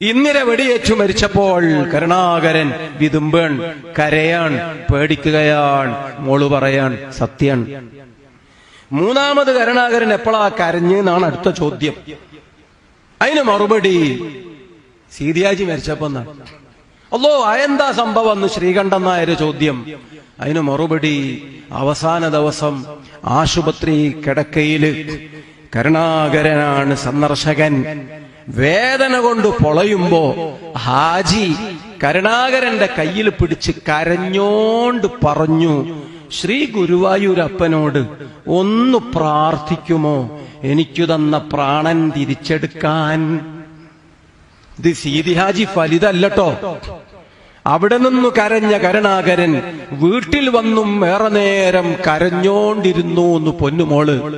ഇന്നിര വെടിയേറ്റു മരിച്ചപ്പോൾ കരുണാകരൻ വിതുമ്പേൺ കരയാൻ പേടിക്കുകയാൺ മോൾ പറയാൻ സത്യൻ. മൂന്നാമത് കരുണാകരൻ എപ്പോഴാ കരഞ്ഞെന്നാണ് അടുത്ത ചോദ്യം. അതിന് മറുപടി സീതിയാജി മരിച്ചപ്പോ അല്ലോ അയന്താ സംഭവം എന്ന് ശ്രീകണ്ഠൻ നായർ ചോദ്യം. അതിന് മറുപടി അവസാന ദിവസം ആശുപത്രി കിടക്കയിൽ കരുണാകരനാണ് സന്ദർശകൻ. വേദന കൊണ്ട് പൊളയുമ്പോ ഹാജി കരുണാകരന്റെ കയ്യിൽ പിടിച്ച് കരഞ്ഞോണ്ട് പറഞ്ഞു ശ്രീ ഗുരുവായൂരപ്പനോട് ഒന്ന് പ്രാർത്ഥിക്കുമോ? എനിക്കു തന്ന പ്രാണൻ തിരിച്ചെടുക്കാൻ. ഇത് സീതിഹാജി ഫലിതല്ലട്ടോ. അവിടെ നിന്നു കരഞ്ഞ കരുണാകരൻ വീട്ടിൽ വന്നും ഏറെ നേരം കരഞ്ഞോണ്ടിരുന്നു എന്ന് പൊന്നുമോൾ.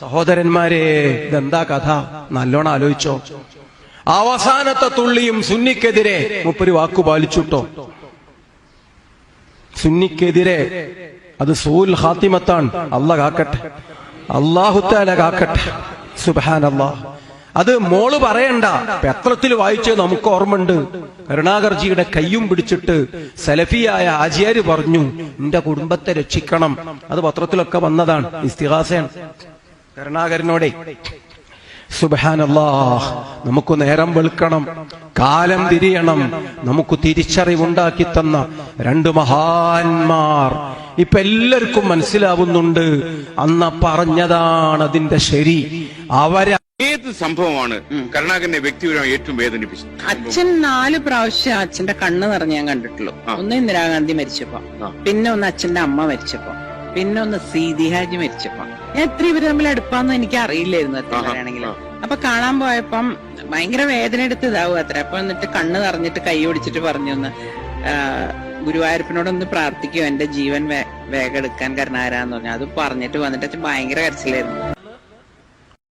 സഹോദരന്മാരെ ഇതെന്താ കഥ? നല്ലോണം ആലോചിച്ചോ. അവസാനത്തെ തുള്ളിയും സുന്നിക്കെതിരെ മുപ്പൊരു വാക്കു പാലിച്ചുട്ടോ. സുന്നിക്കെതിരെ അത് സൂൽ ഹാത്തിമത്താണ്. അല്ല കാക്കട്ടെ. അള്ളാഹുത്താല കാക്കട്ടെ. സുബാൻ അള്ളാഹ് അത് മോൾ പറയണ്ട. പത്രത്തിൽ വായിച്ച് നമുക്ക് ഓർമ്മയുണ്ട് കരുണാകർജിയുടെ കയ്യും പിടിച്ചിട്ട് സലഫിയായ ആചാര്യ പറഞ്ഞു നിന്റെ കുടുംബത്തെ രക്ഷിക്കണം. അത് പത്രത്തിലൊക്കെ വന്നതാണ്. ഇസ്തിഹാസയാണ്. കരുണാകരനോടെ സുബാനല്ലാ നമുക്ക് നേരം വെളുക്കണം കാലം തിരിയണം നമുക്ക് തിരിച്ചറിവുണ്ടാക്കി തന്ന രണ്ട് മഹാന്മാർ. ഇപ്പൊ എല്ലാവർക്കും മനസ്സിലാവുന്നുണ്ട് അന്ന പറഞ്ഞതാണ് അതിന്റെ ശരി. അവരെ ഏത് സംഭവമാണ് കരുണാകരനെ വ്യക്തിപരമായി ഏറ്റവും വേദനിപ്പിച്ചത്? അച്ഛൻ നാല് പ്രാവശ്യം അച്ഛന്റെ കണ്ണ് നിറഞ്ഞ് ഞാൻ കണ്ടിട്ടുള്ളൂ. ഒന്ന് ഇന്ദിരാഗാന്ധി മരിച്ചപ്പോ. പിന്നെ ഒന്ന് അച്ഛന്റെ അമ്മ മരിച്ചപ്പോ. പിന്നെ ഒന്ന് സീതി ഹാജി മരിച്ചപ്പോ. ഞാൻ എത്ര ഇവർ തമ്മിൽ അടുപ്പാന്ന് എനിക്ക് അറിയില്ലായിരുന്നു എത്ര പറയുകയാണെങ്കിൽ അപ്പൊ കാണാൻ പോയപ്പം ഭയങ്കര വേദന എടുത്ത് ഇതാവും അത്ര. അപ്പൊ എന്നിട്ട് കണ്ണ് നിറഞ്ഞിട്ട് കൈ പിടിച്ചിട്ട് പറഞ്ഞു ഒന്ന് ഗുരുവായൂരപ്പനോടൊന്ന് പ്രാർത്ഥിക്കും എന്റെ ജീവൻ വേഗം എടുക്കാൻ കരുണാരാന്ന് പറഞ്ഞു. അത് പറഞ്ഞിട്ട് വന്നിട്ട് ഭയങ്കര കരച്ചിലായിരുന്നു.